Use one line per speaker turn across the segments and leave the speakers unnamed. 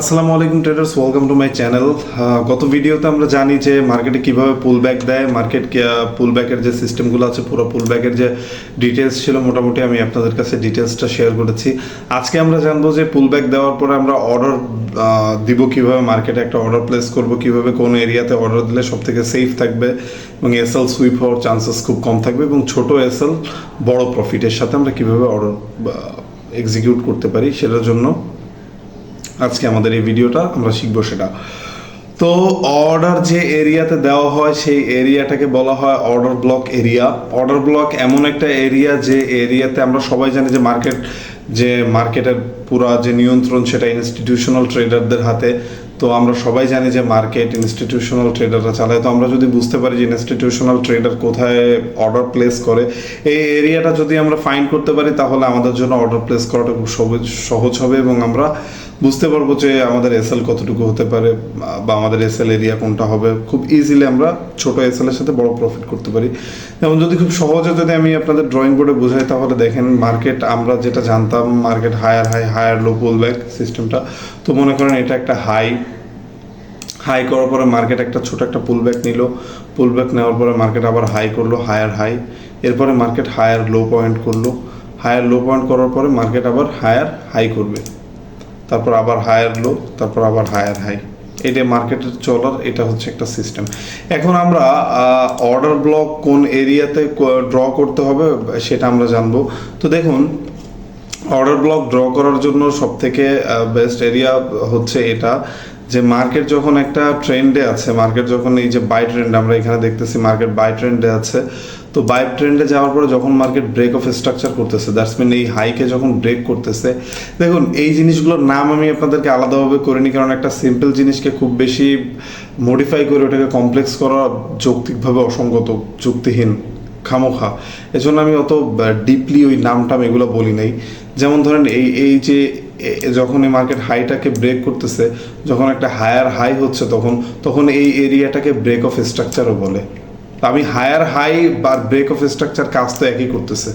আসসালামু আলাইকুম traders welcome to my channel গত ভিডিওতে আমরা জানি যে মার্কেটে কীভাবে পুল ব্যাক দেয় মার্কেট পুল ব্যাকের যে সিস্টেমগুলো আছে, পুরো পুল ব্যাকের যে ডিটেলস ছিল, মোটামুটি আমি আপনাদের কাছে ডিটেলসটা শেয়ার করেছি। আজকে আমরা জানব যে পুল ব্যাক দেওয়ার পরে আমরা অর্ডার দিব কীভাবে মার্কেটে একটা অর্ডার প্লেস করব, কীভাবে, কোন এরিয়াতে অর্ডার দিলে সব থেকে সেফ থাকবে। এবং এসএল সুইপ হওয়ার চান্সেস খুব কম থাকবে। এবং ছোট এসএল বড় প্রফিটের সাথে আমরা কীভাবে অর্ডার এক্সিকিউট করতে পারি, সেটার জন্য আজকে আমাদের এই ভিডিওটা, আমরা শিখব সেটা। তো অর্ডার যে এরিয়াতে দেওয়া হয়, সেই এরিয়াটাকে বলা হয় order block area order block এমন একটা এরিয়া যে এরিয়াতে আমরা সবাই জানি যে মার্কেট যে মার্কেটের পুরা যে নিয়ন্ত্রণ সেটা ইনস্টিটিউশনাল ট্রেডারদের হাতে তো আমরা সবাই জানি যে মার্কেট ইনস্টিটিউশনাল ট্রেডাররা চালায়। তো আমরা যদি বুঝতে পারি যে ইনস্টিটিউশনাল ট্রেডার কোথায় অর্ডার প্লেস করে, এই এরিয়াটা যদি আমরা ফাইন্ড করতে পারি, তাহলে আমাদের জন্য অর্ডার প্লেস করাটা খুব সহজ সহজ হবে এবং আমরা বুঝতে পারব যে আমাদের এসএল কতটুকু হতে পারে বা আমাদের এসএল এরিয়া কোনটা হবে। খুব ইজিলি আমরা ছোট এসএল এর সাথে বড় প্রফিট করতে পারি। যেমন যদি খুব সহজে যদি আমি আপনাদের ড্রয়িং বোর্ডে বোঝাই, তাহলে দেখেন মার্কেট আমরা যেটা জানতাম market higher high higher low pull back সিস্টেমটা তো মনে করেন এটা একটা হাই হাই করার পরে মার্কেট একটা ছোট একটা পুল ব্যাক নিল। পুল ব্যাক নেওয়ার পরে মার্কেট আবার হাই করল হায়ার হাই এরপরে মার্কেট হায়ার লো পয়েন্ট করল। হায়ার লো পয়েন্ট করার পরে মার্কেট আবার হায়ার হাই করবে। তারপর আবার হায়ার লো তারপর আবার হায়ার হাই এটা মার্কেটের চলার, এটা হচ্ছে একটা সিস্টেম এখন আমরা অর্ডার ব্লক কোন এরিয়াতে ড্র করতে হবে সেটা আমরা জানব। তো দেখুন অর্ডার ব্লক ড্র করার জন্য সব থেকে বেস্ট এরিয়া হচ্ছে এটা। যে মার্কেট যখন একটা ট্রেন্ডে আছে মার্কেট যখন এই যে বাই ট্রেন্ড আমরা এখানে দেখতেছি মার্কেট বাই ট্রেন্ডে আছে, তো বাই ট্রেন্ডে যাওয়ার পরে যখন মার্কেট ব্রেক অফ স্ট্রাকচার করতেছে দ্যাটস মিন এই হাইকে যখন ব্রেক করতেছে, দেখুন এই জিনিসগুলোর নাম আমি আপনাদেরকে আলাদাভাবে করিনি, কারণ একটা সিম্পল জিনিসকে খুব বেশি মডিফাই করে ওটাকে কমপ্লেক্স করা যৌক্তিকভাবে অসঙ্গত, যুক্তিহীন। খামোখা। এজন্য আমি অত ডিপলি ওই নামটাম এগুলো বলি নাই। যেমন ধরেন এই এই যে যখন এই মার্কেট হাইটাকে ব্রেক করতেছে, যখন একটা হায়ার হাই হচ্ছে তখন তখন এই এরিয়াটাকে ব্রেক অফ স্ট্রাকচারও বলে। আমি হায়ার হাই বা ব্রেক অফ স্ট্রাকচার কাজ তো একই করতেছে।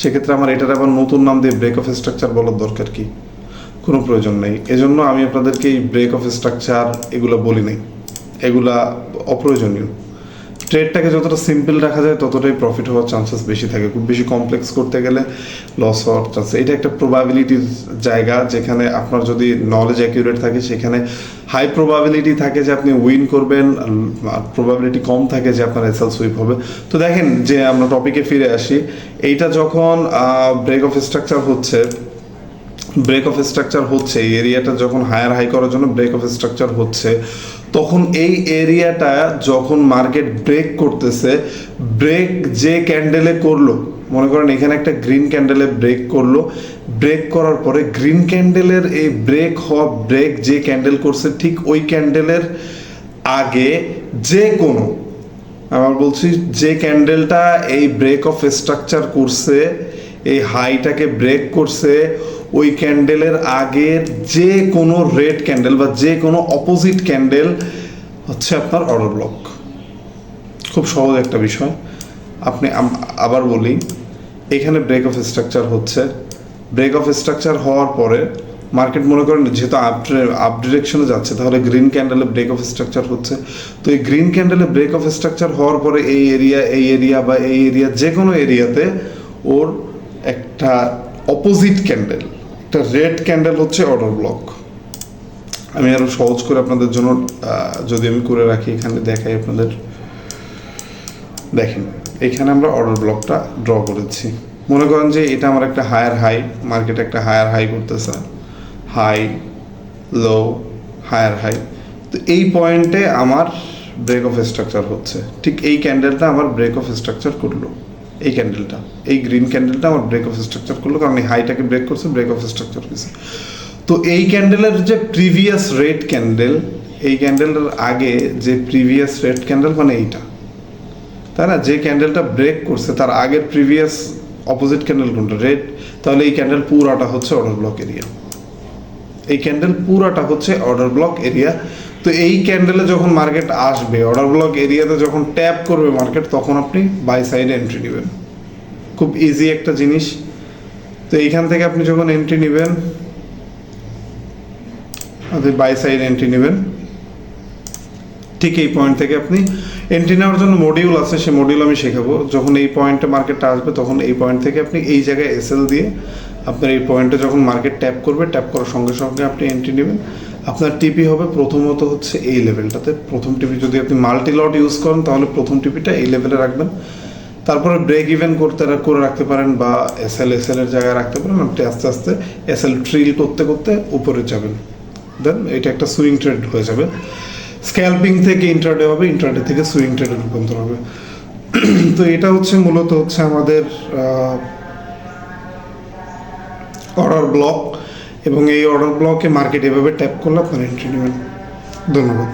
সেক্ষেত্রে আমার এটার আবার নতুন নাম দিয়ে ব্রেক অফ স্ট্রাকচার বলার দরকার কি? কোনো প্রয়োজন নেই। এজন্য আমি আপনাদেরকে এই ব্রেক অফ স্ট্রাকচার এগুলো বলি নাই। এগুলা অপ্রয়োজনীয়। ট্রেডটাকে যতটা সিম্পল রাখা যায়, ততটাই প্রফিট হওয়ার চান্সেস বেশি থাকে। খুব বেশি কমপ্লেক্স করতে গেলে লস হওয়ার চান্স এটা একটা প্রবাবিলিটির জায়গা, যেখানে আপনার যদি নলেজ অ্যাকিউরেট থাকে, সেখানে হাই প্রবাবিলিটি থাকে যে আপনি উইন করবেন, আর প্রবাবিলিটি কম থাকে যে আপনার এসএল সুইপ হবে। তো দেখেন যে আমরা টপিকে ফিরে আসি। এইটা যখন ব্রেক অফ স্ট্রাকচার হচ্ছে ব্রেক অফ স্ট্রাকচার হচ্ছে, এই এরিয়াটা যখন হায়ার হাই করার জন্য ব্রেক অফ স্ট্রাকচার হচ্ছে, তখন এই এরিয়াটা যখন মার্কেট ব্রেক করতেছে ব্রেক যে ক্যান্ডেলে করল, মনে করেন এখানে একটা গ্রিন ক্যান্ডেলে ব্রেক করল ব্রেক করার পরে গ্রিন ক্যান্ডেলের এই ব্রেক হওয়া ব্রেক যে ক্যান্ডেল করছে, ঠিক ওই ক্যান্ডেলের আগে যে কোনো আমার বলছি যে ক্যান্ডেলটা এই ব্রেক অফ স্ট্রাকচার করছে, এই হাইটাকে ব্রেক করছে ওই ক্যান্ডেলের আগের যে কোনো রেড ক্যান্ডেল বা যে কোনো অপোজিট ক্যান্ডেল হচ্ছে আপনার অর্ডার ব্লক খুব সহজ একটা বিষয়। আপনি আবার বলি, এখানে ব্রেক অফ স্ট্রাকচার হচ্ছে। ব্রেক অফ স্ট্রাকচার হওয়ার পরে মার্কেট মনে করেন যেহেতু আপ আপ ডিরেকশনে যাচ্ছে, তাহলে গ্রিন ক্যান্ডেলে ব্রেক অফ স্ট্রাকচার হচ্ছে। তো এই গ্রিন ক্যান্ডেলে ব্রেক অফ স্ট্রাকচার হওয়ার পরে এই এরিয়া এই এরিয়া বা এই এরিয়া যে কোনো এরিয়াতে ওর একটা অপোজিট ক্যান্ডেল একটা রেড ক্যান্ডেল হচ্ছে অর্ডার ব্লক আমি আরও সহজ করে আপনাদের জন্য যদি আমি করে রাখি, এখানে দেখাই আপনাদের। দেখেন, এখানে আমরা অর্ডার ব্লকটা ড্র করেছি। মনে করেন যে এটা আমার একটা হায়ার হাই মার্কেট একটা হায়ার হাই করতেছে। হাই লো হায়ার হাই তো এই পয়েন্টে আমার ব্রেক অফ স্ট্রাকচার হচ্ছে। ঠিক এই ক্যান্ডেলটা আমার ব্রেক অফ স্ট্রাকচার করল। এই ক্যান্ডেলটা এই গ্রিন ক্যান্ডেলটা আমার ব্রেক অফ স্ট্রাকচার করল, কারণ এই হাইটাকে ব্রেক করছে ব্রেক অফ স্ট্রাকচার হয়েছে তো এই ক্যান্ডেলের যে প্রিভিয়াস রেড ক্যান্ডেল এই ক্যান্ডেলের আগে যে প্রিভিয়াস রেড ক্যান্ডেল মানে এইটা। তাই না? যে ক্যান্ডেলটা ব্রেক করছে, তার আগের প্রিভিয়াস অপোজিট ক্যান্ডেল কোনটা? রেড তাহলে এই ক্যান্ডেল পুরাটা হচ্ছে অর্ডার ব্লক এরিয়া এই ক্যান্ডেল পুরাটা হচ্ছে অর্ডার ব্লক এরিয়া তো এই ক্যান্ডেলে যখন মার্কেট আসবে অর্ডার ব্লক এরিয়াতে যখন ট্যাপ করবে মার্কেট তখন আপনি বাই সাইডে এন্ট্রি নেবেন। খুব ইজি একটা জিনিস। তো এইখান থেকে আপনি যখন এন্ট্রি নেবেন, আপনি বাই সাইড এন্ট্রি নেবেন। ঠিক এই পয়েন্ট থেকে আপনি এন্ট্রি নেওয়ার জন্য মডিউল আছে, সেই মডিউল আমি শেখাবো। যখন এই পয়েন্টে মার্কেটটা আসবে, তখন এই পয়েন্ট থেকে আপনি এই জায়গায় এসএল দিয়ে আপনার এই পয়েন্টে যখন মার্কেট ট্যাপ করবে ট্যাপ করার সঙ্গে সঙ্গে আপনি এন্ট্রি নেবেন। আপনার টিপি হবে প্রথমত হচ্ছে এই লেভেলটাতে প্রথম টিপি যদি আপনি মাল্টি লট ইউজ করেন, তাহলে প্রথম টিপিটা এই লেভেলে রাখবেন। তারপরে ব্রেক ইভেন করতে করে রাখতে পারেন বা এসএল এসএল এর জায়গায় রাখতে পারেন, আপনি আস্তে আস্তে এসএল ট্রিল করতে করতে উপরে যাবেন। দেন এটা একটা সুইং ট্রেড হয়ে যাবে। স্ক্যালপিং থেকে ইন্টারডে হবে ইন্টারডে থেকে সুইং ট্রেডে রূপান্তর হবে। তো এটা হচ্ছে মূলত হচ্ছে আমাদের অর্ডার ব্লক এবং এই অর্ডার ব্লকে মার্কেট এভাবে ট্যাপ করলে আপনার এন্ট্রি নেবেন। ধন্যবাদ।